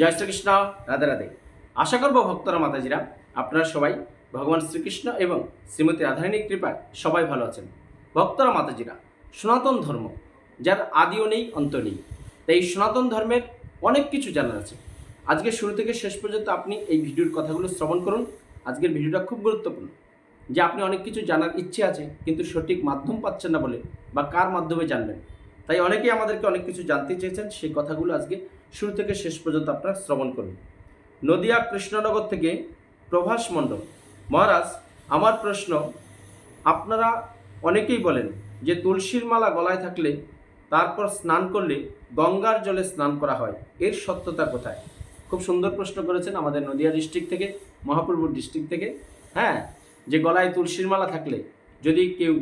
জয় শ্রীকৃষ্ণ, রাধে রাধে। আশা করব ভক্তরা, মাতাজিরা, আপনারা সবাই ভগবান শ্রীকৃষ্ণ এবং শ্রীমতী রাধারানীর কৃপায় সবাই ভালো আছেন। ভক্তরা, মাতাজিরা, সনাতন ধর্ম, যার আদিও নেই অন্ত নেই, তাই সনাতন ধর্মের অনেক কিছু জানার আছে। আজকে শুরু থেকে শেষ পর্যন্ত আপনি এই ভিডিওর কথাগুলো শ্রবণ করুন। আজকের ভিডিওটা খুব গুরুত্বপূর্ণ, যে আপনি অনেক কিছু জানার ইচ্ছে আছে, কিন্তু সঠিক মাধ্যম পাচ্ছেন না বলে বা কার মাধ্যমে জানবেন? তাই অনেকেই আমাদেরকে অনেক কিছু জানতে চেয়েছেন, সেই কথাগুলো আজকে শুরু থেকে শেষ পর্যন্ত আপনারা শ্রবণ করুন। নদিয়া কৃষ্ণনগর থেকে প্রভাস মণ্ডল। মহারাজ, আমার প্রশ্ন, আপনারা অনেকেই বলেন যে তুলসীর মালা গলায় থাকলে, তারপর স্নান করলে গঙ্গার জলে স্নান করা হয়, এর সত্যতা কোথায়? খুব সুন্দর প্রশ্ন করেছেন আমাদের নদিয়া ডিস্ট্রিক্ট থেকে, মহাপ্রভুর ডিস্ট্রিক্ট থেকে। হ্যাঁ যে গলায় তুলসীর মালা থাকলে যদি কেউ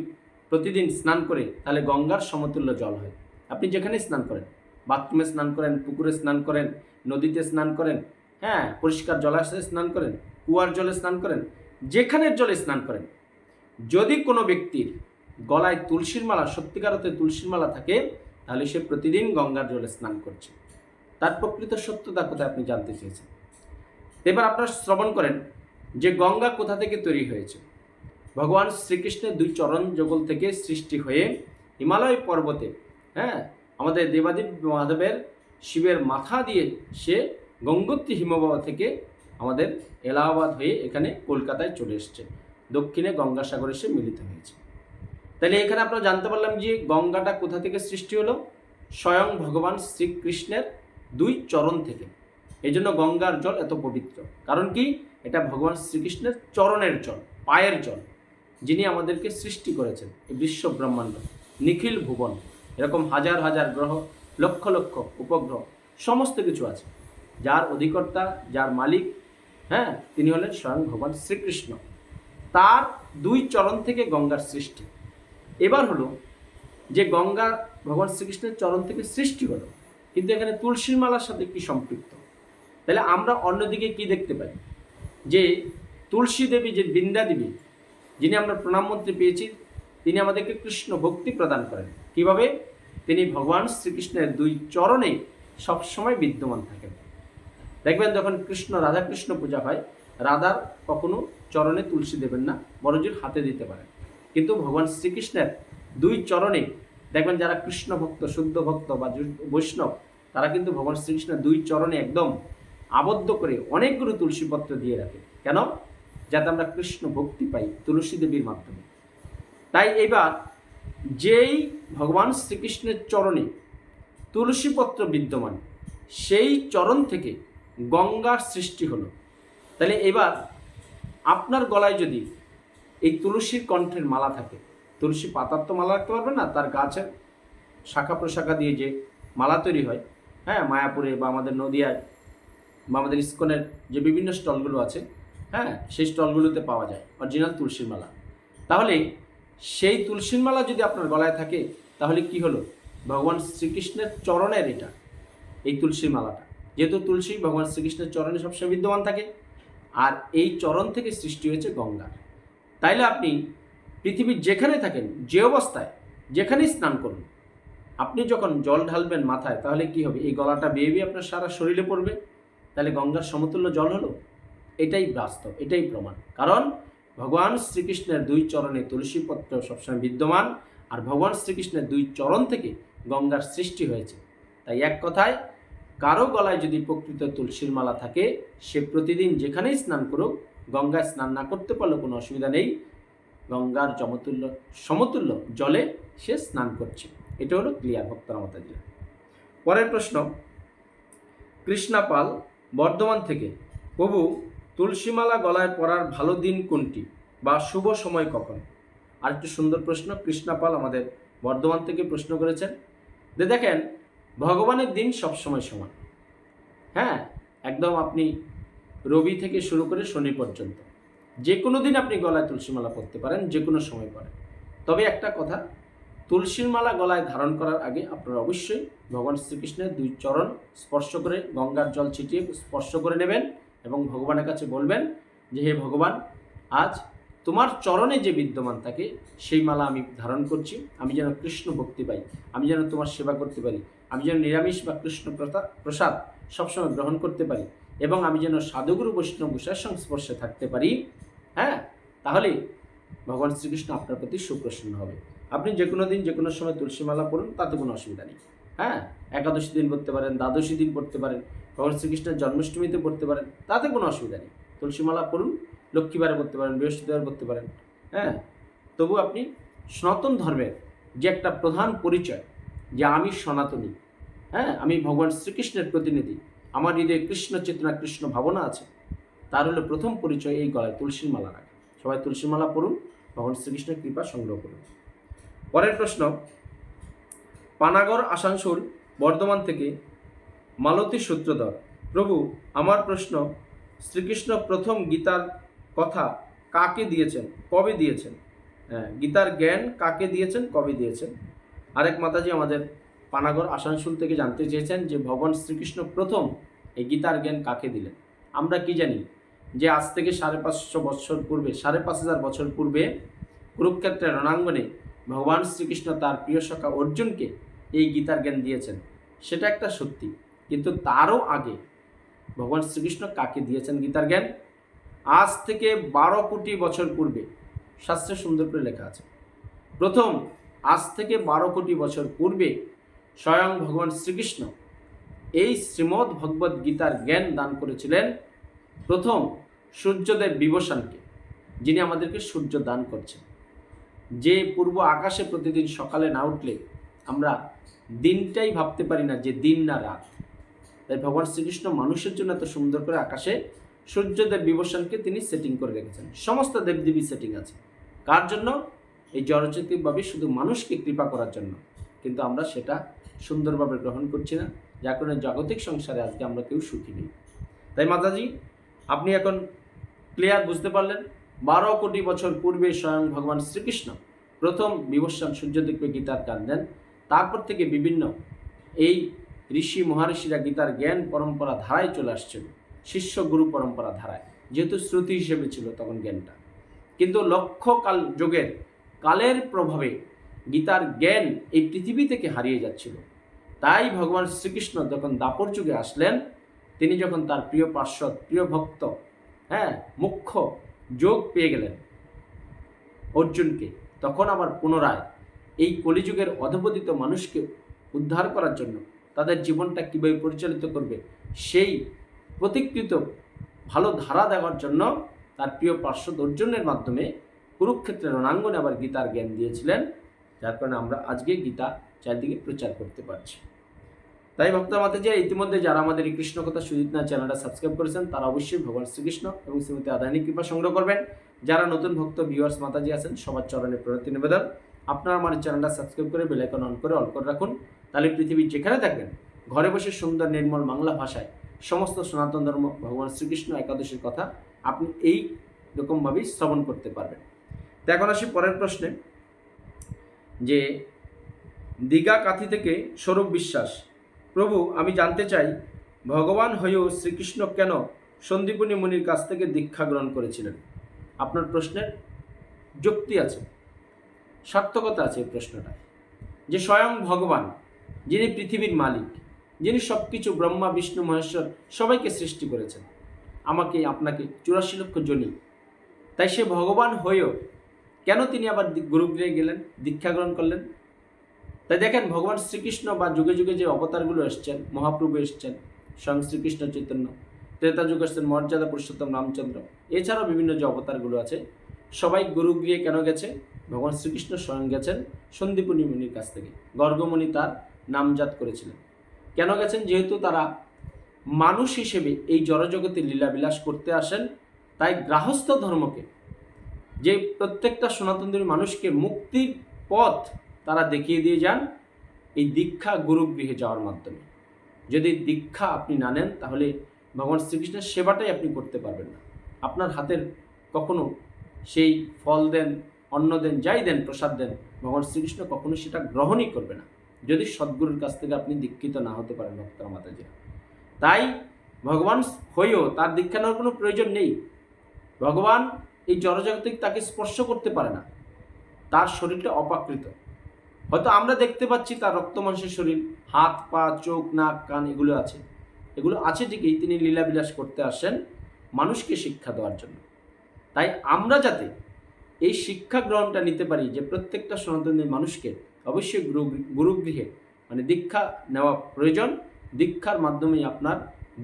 প্রতিদিন স্নান করে তাহলে গঙ্গার সমতুল্য জল হয়। আপনি যেখানে স্নান করেন, বাথরুমে স্নান করেন, পুকুরে স্নান করেন, নদীতে স্নান করেন হ্যাঁ পরিষ্কার জলাশয়ে স্নান করেন, কুয়ার জলে স্নান করেন, যেখানের জলে স্নান করেন, যদি কোনো ব্যক্তির গলায় তুলসীর মালা, সত্যিকার তুলসীর মালা থাকে, তাহলে সে প্রতিদিন গঙ্গার জলে স্নান করছে। তার প্রকৃত সত্যতা কোথায় আপনি জানতে চেয়েছেন? এবার আপনারা শ্রবণ করেন যে গঙ্গা কোথা থেকে তৈরি হয়েছে। ভগবান শ্রীকৃষ্ণের দুই চরণ যুগল থেকে সৃষ্টি হয়ে হিমালয় পর্বতে হ্যাঁ আমাদের দেবাদেব মাধবের শিবের মাথা দিয়ে সে গঙ্গোত্রী হিমবাহ থেকে আমাদের এলাহাবাদ হয়ে এখানে কলকাতায় চলে এসছে। দক্ষিণে গঙ্গাসাগরে সে মিলিত হয়েছে। তাহলে এখানে আমরা জানতে পারলাম যে গঙ্গাটা কোথা থেকে সৃষ্টি হলো? স্বয়ং ভগবান শ্রীকৃষ্ণের দুই চরণ থেকে। এই জন্য গঙ্গার জল এত পবিত্র। কারণ কি? এটা ভগবান শ্রীকৃষ্ণের চরণের জল, পায়ের জল। যিনি আমাদেরকে সৃষ্টি করেছেন, এই বিশ্ব ব্রহ্মাণ্ড, নিখিল ভুবন। এরকম হাজার হাজার গ্রহ, লক্ষ লক্ষ উপগ্রহ, সমস্ত কিছু আছে। যার অধিকর্তা, যার মালিক হ্যাঁ তিনি হলেন স্বয়ং ভগবান শ্রীকৃষ্ণ। তার দুই চরণ থেকে গঙ্গার সৃষ্টি। এবার হলো যে গঙ্গা ভগবান শ্রীকৃষ্ণের চরণ থেকে সৃষ্টি হলো, কিন্তু এখানে তুলসীর মালার সাথে কি সম্পৃক্ত? তাহলে আমরা অন্যদিকে কি দেখতে পাই? যে তুলসী দেবী, যে বৃন্দা দেবী যিনি আমরা প্রণাম মন্ত্রে পেয়েছি, তিনি আমাদেরকে কৃষ্ণ ভক্তি প্রদান করেন। কীভাবে? তিনি ভগবান শ্রীকৃষ্ণের দুই চরণে সবসময় বিদ্যমান থাকেন। দেখবেন যখন কৃষ্ণ, রাধা কৃষ্ণ পূজা হয় রাধার কখনো চরণে তুলসী দেবেন না বড়জির হাতে দিতে পারেন। কিন্তু ভগবান শ্রীকৃষ্ণের দুই চরণে, দেখবেন যারা কৃষ্ণ ভক্ত, শুদ্ধ ভক্ত বা বৈষ্ণব, তারা কিন্তু ভগবান শ্রীকৃষ্ণের দুই চরণে একদম আবদ্ধ করে অনেকগুলো তুলসীপত্র দিয়ে রাখে। কেন? যাতে আমরা কৃষ্ণ ভক্তি পাই তুলসী দেবীর মাধ্যমে। তাই এবার যেই ভগবান শ্রীকৃষ্ণের চরণে তুলসীপত্র বিদ্যমান, সেই চরণ থেকে গঙ্গার সৃষ্টি হলো। তাহলে এবার আপনার গলায় যদি এই তুলসীর কণ্ঠের মালা থাকে, তুলসী পাতার তো মালা রাখতে পারবেন না, তার গাছের শাখা প্রশাখা দিয়ে যে মালা তৈরি হয় হ্যাঁ মায়াপুরে বা আমাদের নদিয়ায় বা আমাদের ইস্কনের যে বিভিন্ন স্টলগুলো আছে হ্যাঁ সেই স্টলগুলোতে পাওয়া যায় অরিজিনাল তুলসীর মালা তাহলে সেই তুলসীর মালা যদি আপনার গলায় থাকে, তাহলে কি হলো? ভগবান শ্রীকৃষ্ণের চরণের এটা, এই তুলসীর মালাটা যেহেতু তুলসী, ভগবান শ্রীকৃষ্ণের চরণে সবসময় বিদ্যমান থাকে, আর এই চরণ থেকে সৃষ্টি হয়েছে গঙ্গা তাইলে আপনি পৃথিবীর যেখানে থাকেন, যে অবস্থায়, যেখানেই স্নান করুন, আপনি যখন জল ঢালবেন মাথায়, তাহলে কি হবে? এই গলাটা বেয়ে বেয়ে আপনার সারা শরীরে পড়বে। তাহলে গঙ্গার সমতুল্য জল হলো এটাই বাস্তব, এটাই প্রমাণ। কারণ ভগবান শ্রীকৃষ্ণের দুই চরণে তুলসীপত্র সবসময় বিদ্যমান, আর ভগবান শ্রীকৃষ্ণের দুই চরণ থেকে গঙ্গার সৃষ্টি হয়েছে। তাই এক কথায়, কারও গলায় যদি প্রকৃত তুলসীর মালা থাকে, সে প্রতিদিন যেখানেই স্নান করুক, গঙ্গায় স্নান না করতে পারলে কোনো অসুবিধা নেই। গঙ্গার জমতুল্য সমতুল্য জলে সে স্নান করছে। এটা হলো ক্লিয়ার ভক্তরা মাতাজি পরের প্রশ্ন, কৃষ্ণাপাল বর্ধমান থেকে প্রভু তুলসীমালা গলায় পরার ভালো দিন কোনটি বা শুভ সময় কখন? আর একটু সুন্দর প্রশ্ন কৃষ্ণাপাল আমাদের বর্ধমান থেকে প্রশ্ন করেছেন। যে দেখেন, ভগবানের দিন সবসময় সমান। হ্যাঁ একদম আপনি রবি থেকে শুরু করে শনি পর্যন্ত। যে কোনো দিন আপনি গলায় তুলসী মালা পরতে পারেন, যে কোনো সময় পরেন। তবে একটা কথা তুলসীর মালা গলায় ধারণ করার আগে আপনারা অবশ্যই ভগবান শ্রীকৃষ্ণের দুই চরণ স্পর্শ করে গঙ্গার জল ছিটিয়ে স্পর্শ করে নেবেন। এবং ভগবানের কাছে বলবেন যে, হে ভগবান, আজ তোমার চরণে যে বিদ্যমান থাকে সেই মালা আমি ধারণ করছি। আমি যেন কৃষ্ণ ভক্তি পাই। আমি যেন তোমার সেবা করতে পারি। আমি যেন নিরামিষ বা কৃষ্ণ প্রসাদ সবসময় গ্রহণ করতে পারি এবং আমি যেন সাধুগুরু বৈষ্ণব গোসার সংস্পর্শে থাকতে পারি। হ্যাঁ? তাহলে ভগবান শ্রীকৃষ্ণ আপনার প্রতি সুপ্রসন্ন হবে। আপনি যে কোনো দিন যে কোনো সময় তুলসী মালা পড়ুন তাতে কোনো অসুবিধা নেই। হ্যাঁ? একাদশী দিন পড়তে পারেন, দ্বাদশী দিন পড়তে পারেন, ভগবান শ্রীকৃষ্ণের জন্মাষ্টমীতে পড়তে পারেন, তাতে কোনো অসুবিধা নেই। তুলসীমালা পড়ুন লক্ষ্মীবারে পড়তে পারেন বৃহস্পতিবার পড়তে পারেন হ্যাঁ? তবু আপনি সনাতন ধর্মের যে একটা প্রধান পরিচয়, যে আমি সনাতনী হ্যাঁ? আমি ভগবান শ্রীকৃষ্ণের প্রতিনিধি, আমার হৃদয়ে কৃষ্ণ চেতনা, কৃষ্ণ ভাবনা আছে, তার হলো প্রথম পরিচয় এই গলায় তুলসীর মালা সবাই তুলসীর মালা পড়ুন, ভগবান শ্রীকৃষ্ণের কৃপা সংগ্রহ করুন। পরের প্রশ্ন পানাগড়, আসানসোল, বর্ধমান থেকে মালতী সূত্রধর। প্রভু, আমার প্রশ্ন, শ্রীকৃষ্ণ প্রথম গীতার কথা কাকে দিয়েছেন? কবে দিয়েছেন? হ্যাঁ গীতার জ্ঞান কাকে দিয়েছেন? কবে দিয়েছেন? আরেক মাতাজি আমাদের পানাগড়, আসানসোল থেকে জানতে চেয়েছেন যে ভগবান শ্রীকৃষ্ণ প্রথম এই গীতার জ্ঞান কাকে দিলেন? আমরা কি জানি? যে আজ থেকে সাড়ে পাঁচশো বছর পূর্বে, সাড়ে পাঁচ হাজার বছর পূর্বে কুরুক্ষেত্রের রণাঙ্গনে ভগবান শ্রীকৃষ্ণ তার প্রিয় সখা অর্জুনকে এই গীতার জ্ঞান দিয়েছেন। সেটা একটা সত্যি। কিন্তু তারও আগে ভগবান শ্রীকৃষ্ণ কাকে দিয়েছেন গীতার জ্ঞান? আজ থেকে বারো কোটি বছর পূর্বে শাস্ত্রে সুন্দর করে লেখা আছে। প্রথম, আজ থেকে বারো কোটি বছর পূর্বে স্বয়ং ভগবান শ্রীকৃষ্ণ এই শ্রীমদ্ ভগবত গীতার জ্ঞান দান করেছিলেন প্রথম সূর্যদেব বিভূষণকে, যিনি আমাদেরকে সূর্য দান করছেন। যে পূর্ব আকাশে প্রতিদিন সকালে না উঠলে আমরা দিনটাই ভাবতে পারি না যে দিন না রাত। তাই ভগবান শ্রীকৃষ্ণ মানুষের জন্য এত সুন্দর করে আকাশে সূর্যদেব বিভূষণকে তিনি সেটিং করে রেখেছেন। সমস্ত দেবদেবী সেটিং আছে। কার জন্য? এই জড়চৈতিকভাবে শুধু মানুষকে কৃপা করার জন্য। কিন্তু আমরা সেটা সুন্দরভাবে গ্রহণ করছি না। যার কারণে জাগতিক সংসারে আজকে আমরা কেউ সুখী নেই। তাই মাতাজি, আপনি এখন ক্লিয়ার বুঝতে পারলেন? বারো কোটি বছর পূর্বে স্বয়ং ভগবান শ্রীকৃষ্ণ প্রথম বিভস্বান সূর্যদেবকে গীতার গান দেন। তারপর থেকে বিভিন্ন এই ঋষি মহারিষিরা গীতার জ্ঞান পরম্পরা ধারায় চলে আসছিল, শিষ্য গুরু পরম্পরা ধারায়। যেহেতু শ্রুতি হিসেবে ছিল তখন জ্ঞানটা। কিন্তু লক্ষ্য কাল যুগের কালের প্রভাবে গীতার জ্ঞান এই পৃথিবী থেকে হারিয়ে যাচ্ছিল। তাই ভগবান শ্রীকৃষ্ণ যখন দাপর যুগে আসলেন, তিনি যখন তার প্রিয় পার্শ্বদ, প্রিয় ভক্ত হ্যাঁ মুখ্য যোগ পেয়ে গেলেন অর্জুনকে, তখন আবার পুনরায় এই কলিযুগের অধপতিত মানুষকে উদ্ধার করার জন্য তাদের জীবনটা কীভাবে পরিচালিত করবে, সেই প্রতিকৃত ভালো ধারা দেওয়ার জন্য তার প্রিয় পার্শ্বদ অর্জুনের মাধ্যমে কুরুক্ষেত্রের রণাঙ্গনে আবার গীতার জ্ঞান দিয়েছিলেন, যার কারণে আমরা আজকে গীতা চারদিকে প্রচার করতে পারছি। তাই ভক্ত মাতাজি ইতিমধ্যে যারা আমাদের এই কৃষ্ণ কথা সুজিত না চ্যানেলটা সাবস্ক্রাইব করেছেন, তারা অবশ্যই ভগবান শ্রীকৃষ্ণ এবং শ্রীমতী আদানী কৃপা সংগ্রহ করবেন। যারা নতুন ভক্ত ভিউয়ার্স মাতাজি আছেন, সবার চরণে প্রণতি নিবেদন। আপনারা আমার চ্যানেলটা সাবস্ক্রাইব করে বেলাইকন অন করে অল করে রাখুন। তাহলে পৃথিবীর যেখানে থাকবেন, ঘরে বসে সুন্দর নির্মল বাংলা ভাষায় সমস্ত সনাতন ধর্ম, ভগবান শ্রীকৃষ্ণ একাদশীর কথা আপনি এই রকমভাবেই শ্রবণ করতে পারবেন। তো এখন আসি পরের প্রশ্নে, যে দীঘা কাথি থেকে স্বরূপ বিশ্বাস, প্রভু আমি জানতে চাই, ভগবান হয়েও শ্রীকৃষ্ণ কেন সন্দীপনী মুনির কাছ থেকে দীক্ষা গ্রহণ করেছিলেন? আপনার প্রশ্নের যুক্তি আছে। সার্থকতা আছে এই প্রশ্নটা। যে স্বয়ং ভগবান, যিনি পৃথিবীর মালিক, যিনি সব কিছু ব্রহ্মা, বিষ্ণু, মহেশ্বর সবাইকে সৃষ্টি করেছেন, আমাকে, আপনাকে চুরাশি লক্ষ জনি তাই সে ভগবান হয়েও কেন তিনি আবার গুরুগৃহে গেলেন, দীক্ষা গ্রহণ করলেন? তাই দেখেন, ভগবান শ্রীকৃষ্ণ বা যুগে যুগে যে অবতারগুলো এসছেন, মহাপ্রভু এসছেন, স্বয়ং শ্রীকৃষ্ণ চৈতন্য, ত্রেতা যুগ এসছেন, মর্যাদা পুরুষোত্তম রামচন্দ্র, এছাড়াও বিভিন্ন যে অবতারগুলো আছে, সবাই গুরুগৃহে কেন গেছে? ভগবান শ্রীকৃষ্ণ স্বয়ং গেছেন সন্দীপনী মুনির কাছ থেকে। গর্গমণি তার নামজাত করেছিলেন। কেন গেছেন? যেহেতু তারা মানুষ হিসেবে এই জড়জগতে লীলাবিলাস করতে আসেন, তাই গ্রাহস্থ ধর্মকে, যে প্রত্যেকটা সনাতন মানুষকে মুক্তির পথ তারা দেখিয়ে দিয়ে যান, এই দীক্ষা গুরুগৃহে যাওয়ার মাধ্যমে। যদি দীক্ষা আপনি না নেন, তাহলে ভগবান শ্রীকৃষ্ণের সেবাটাই আপনি করতে পারবেন না। আপনার হাতের কখনো সেই ফল দেন অন্ন দেন, যাই দেন, প্রসাদ দেন, ভগবান শ্রীকৃষ্ণ কখনো সেটা গ্রহণই করবে না। যদি সদ্গুরুর কাছ থেকে আপনি দীক্ষিত না হতে পারেন, ভক্তরা, মাতাজিরা। তাই ভগবান হয়েও তার দীক্ষা নেওয়ার কোনো প্রয়োজন নেই। ভগবান এই জড়জগতিক তাকে স্পর্শ করতে পারে না। তার শরীরটা অপাকৃত। হয়তো আমরা দেখতে পাচ্ছি তার রক্ত মাংসের শরীর, হাত, পা, চোখ, নাক, কান, এগুলো আছে। এগুলো আছে ঠিকই, তিনি লীলাবিলাস করতে আসেন মানুষকে শিক্ষা দেওয়ার জন্য। তাই আমরা যাতে এই শিক্ষা গ্রহণটা নিতে পারি যে প্রত্যেকটা সনাতনী মানুষকে অবশ্যই গুরু গুরুগৃহে মানে দীক্ষা নেওয়া প্রয়োজন। দীক্ষার মাধ্যমে আপনার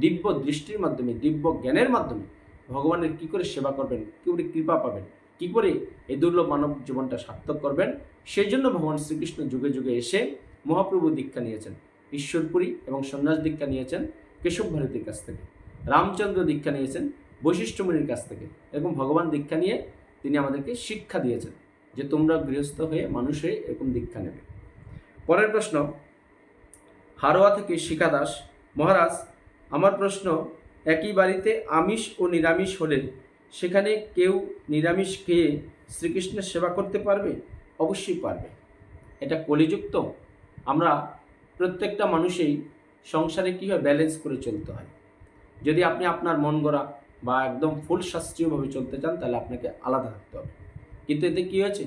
দিব্য দৃষ্টির মাধ্যমে, দিব্য জ্ঞানের মাধ্যমে ভগবানের কি করে সেবা করবেন, কী করে কৃপা পাবেন, কি করে এই দুর্লভ মানব জীবনটা সার্থক করবেন, সেই জন্য ভগবান শ্রীকৃষ্ণ যুগে যুগে এসে মহাপ্রভু দীক্ষা নিয়েছেন, ঈশ্বরপুরী এবং সন্ন্যাস দীক্ষা নিয়েছেন, কেশব ভারতীর কাছ থেকে, রামচন্দ্র দীক্ষা নিয়েছেন বৈশিষ্ট্যমণির কাছ থেকে, এরকম ভগবান দীক্ষা নিয়ে তিনি আমাদেরকে শিক্ষা দিয়েছেন যে তোমরা গৃহস্থ হয়ে মানুষে এরকম দীক্ষা নেবে। পরের প্রশ্ন, হারোয়া থেকে শিখা দাস, মহারাজ, আমার প্রশ্ন, একই বাড়িতে আমিষ ও নিরামিষ হলে সেখানে কেউ নিরামিষ খেয়ে শ্রীকৃষ্ণের সেবা করতে পারবে? অবশ্যই পারবে। এটা কলিযুক্ত। আমরা প্রত্যেকটা মানুষেই সংসারে কীভাবে ব্যালেন্স করে চলতে হয়? যদি আপনি আপনার মন গড়া বা একদম ফুল শাস্ত্রীয়ভাবে চলতে চান, তাহলে আপনাকে আলাদা থাকতে হবে। কিন্তু এতে কী হয়েছে?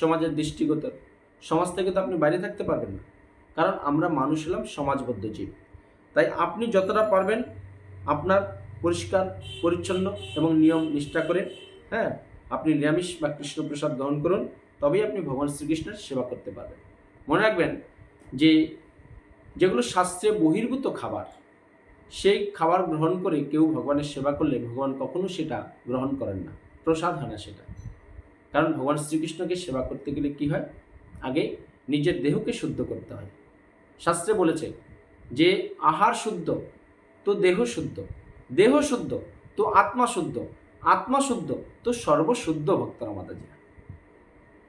সমাজের দৃষ্টিগত সমাজ থেকে তো আপনি বাইরে থাকতে পারবেন না। কারণ আমরা মানুষ হলাম সমাজবদ্ধ জীব। তাই আপনি যতটা পারবেন আপনার পরিষ্কার, পরিচ্ছন্ন এবং নিয়ম নিষ্ঠা করে হ্যাঁ আপনি নিরামিষ বা কৃষ্ণপ্রসাদ গ্রহণ করুন, তবেই আপনি ভগবান শ্রীকৃষ্ণের সেবা করতে পারবেন। মনে রাখবেন যে যেগুলো শাস্ত্রে বহির্ভূত খাবার সেই খাবার গ্রহণ করে কেউ ভগবানের সেবা করলে ভগবান কখনো সেটা গ্রহণ করেন না। প্রসাদ হয় না সেটা। কারণ ভগবান শ্রীকৃষ্ণকে সেবা করতে গেলে কি হয়? আগে নিজের দেহকে শুদ্ধ করতে হয়। শাস্ত্রে বলেছে যে আহার শুদ্ধ, তো দেহ শুদ্ধ। দেহ শুদ্ধ, তো আত্মা শুদ্ধ। আত্মা শুদ্ধ, তো সর্বশুদ্ধ ভক্তরা মাতাজি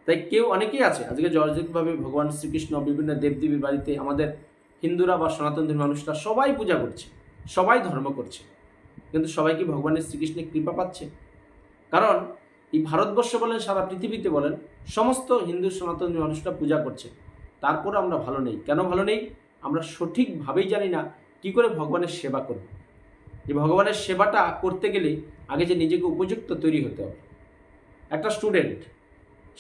তাই কেউ, অনেকেই আছে, আজকে জর্জিতভাবে ভগবান শ্রীকৃষ্ণ, বিভিন্ন দেবদেবীর বাড়িতে আমাদের হিন্দুরা বা সনাতন ধর্মীয় মানুষরা সবাই পূজা করছে। সবাই ধর্ম করছে, কিন্তু সবাই কি ভগবানের শ্রীকৃষ্ণের কৃপা পাচ্ছে? কারণ এই ভারতবর্ষ বলেন, সারা পৃথিবীতে বলেন, সমস্ত হিন্দু সনাতন মানুষরা পূজা করছে। তারপর আমরা ভালো নেই। কেন ভালো নেই? আমরা সঠিকভাবেই জানি না কি করে ভগবানের সেবা করব। যে ভগবানের সেবাটা করতে গেলে আগে যে নিজেকে উপযুক্ত তৈরি হতে হবে। একটা স্টুডেন্ট,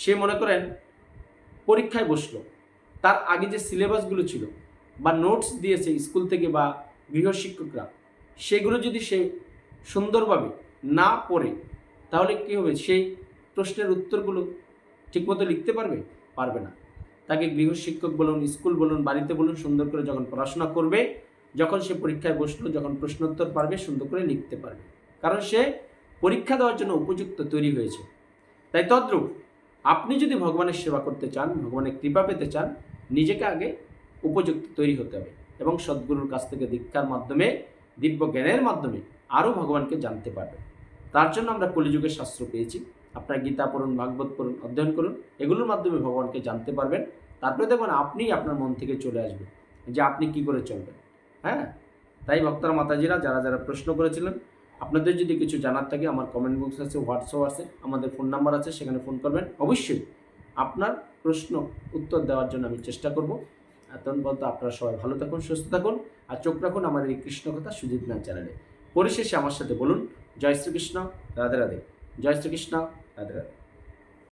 সে মনে করেন পরীক্ষায় বসল। তার আগে যে সিলেবাসগুলো ছিল বা নোটস দিয়েছে স্কুল থেকে বা গৃহশিক্ষকরা সেগুলো যদি সে সুন্দরভাবে না পড়ে, তাহলে কী হবে? সেই প্রশ্নের উত্তরগুলো ঠিকমতো লিখতে পারবে? পারবে না। তাকে গৃহশিক্ষক বলুন, স্কুল বলুন, বাড়িতে বলুন, সুন্দর করে যখন পড়াশোনা করবে, যখন সে পরীক্ষায় বসল, যখন প্রশ্নোত্তর পারবে, সুন্দর করে লিখতে পারবে। কারণ সে পরীক্ষা দেওয়ার জন্য উপযুক্ত তৈরি হয়েছে। তাই তদ্রূপ, আপনি যদি ভগবানের সেবা করতে চান, ভগবানের কৃপা পেতে চান, নিজেকে আগে উপযুক্ত তৈরি হতে হবে। এবং সদ্গুরুর কাছ থেকে দীক্ষার মাধ্যমে দিব্য জ্ঞানের মাধ্যমে আরও ভগবানকে জানতে পারবেন তার জন্য আমরা কলিযুগের শাস্ত্র পেয়েছি। আপনার গীতা পড়ুন, ভাগবত পড়ুন, অধ্যয়ন করুন, এগুলোর মাধ্যমে ভগবানকে জানতে পারবেন। তারপরে দেখবেন আপনিই আপনার মন থেকে চলে আসবে যে আপনি কি করে চলবেন। হ্যাঁ? তাই ভক্তরা, মাতাজিরা, যারা যারা প্রশ্ন করেছিলেন, আপনাদের যদি কিছু জানার থাকে, আমার কমেন্ট বক্স আছে হোয়াটসঅ্যাপ আছে, আমাদের ফোন নাম্বার আছে, সেখানে ফোন করবেন। অবশ্যই আপনার প্রশ্ন, উত্তর দেওয়ার জন্য আমি চেষ্টা করব। পর্যন্ত আপনারা সবাই ভালো থাকুন, সুস্থ থাকুন, আর চোখ রাখুন আমাদের এই কৃষ্ণ কথা সুজিত নাথ চ্যানেলে। পরিশেষে আমার সাথে বলুন, জয় শ্রীকৃষ্ণ, রাধে রাধে। জয় শ্রীকৃষ্ণ, রাধে রাধে।